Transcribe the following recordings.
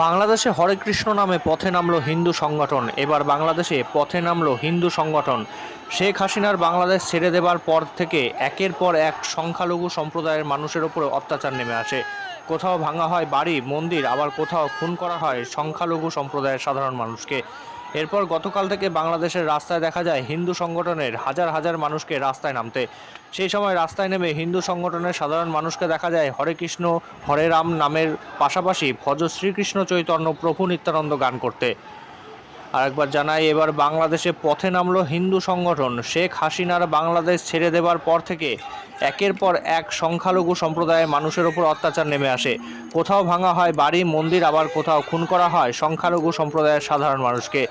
বাংলাদেশে হরে কৃষ্ণ নামে পথে নামলো হিন্দু সংগঠন। এবার বাংলাদেশে পথে নামলো হিন্দু সংগঠন। শেখ হাসিনার বাংলাদেশ ছেড়ে দেবার পর থেকে একের পর এক সংখ্যালঘু সম্প্রদায়ের মানুষের ওপর অত্যাচার নেমে আসে। কোথাও ভাঙা হয় বাড়ি, মন্দির, আবার কোথাও খুন করা হয় সংখ্যালঘু সম্প্রদায়ের সাধারণ মানুষকে। এরপর গতকাল থেকে বাংলাদেশের রাস্তায় দেখা যায় হিন্দু সংগঠনের হাজার হাজার মানুষকে রাস্তায় নামতে। সেই সময় রাস্তায় নেমে হিন্দু সংগঠনের সাধারণ মানুষকে দেখা যায় হরে কৃষ্ণ, হরে রাম নামের পাশাপাশি ভজ শ্রীকৃষ্ণ চৈতন্য প্রভু নিত্যানন্দ গান করতে। আরেকবার জানাই, এবার বাংলাদেশে পথে নামলো হিন্দু সংগঠন। শেখ হাসিনার বাংলাদেশ ছেড়ে দেবার পর থেকে একের পর এক সংখ্যালঘু সম্প্রদায়ের মানুষের ওপর অত্যাচার নেমে আসে। কোথাও ভাঙা হয় বাড়ি, মন্দির, আবার কোথাও খুন করা হয় সংখ্যালঘু সম্প্রদায়ের সাধারণ মানুষকে।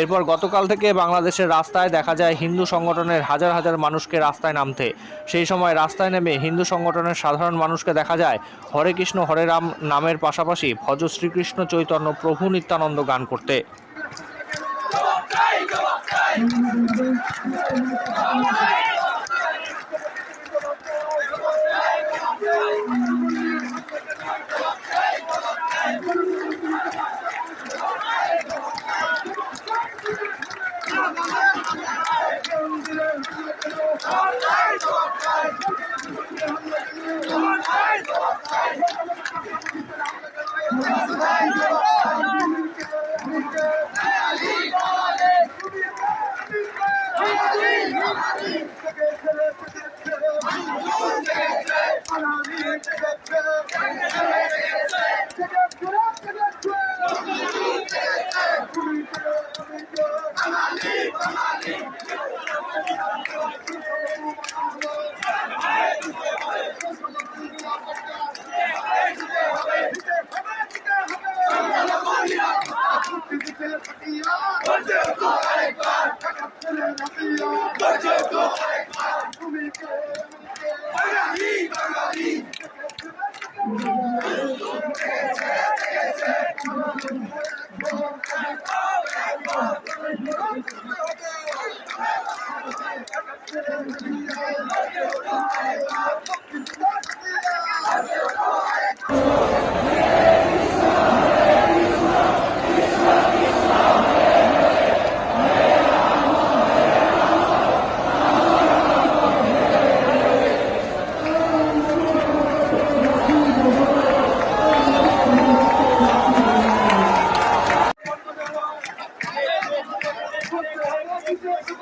এরপর গতকাল থেকে বাংলাদেশের রাস্তায় দেখা যায় হিন্দু সংগঠনের হাজার হাজার মানুষকে রাস্তায় নামতে। সেই সময় রাস্তায় নেমে হিন্দু সংগঠনের সাধারণ মানুষকে দেখা যায় হরে কৃষ্ণ, হরে রাম নামের পাশাপাশি ভজ শ্রীকৃষ্ণ চৈতন্য প্রভু নিত্যানন্দ গান করতে। Vai! 你他我是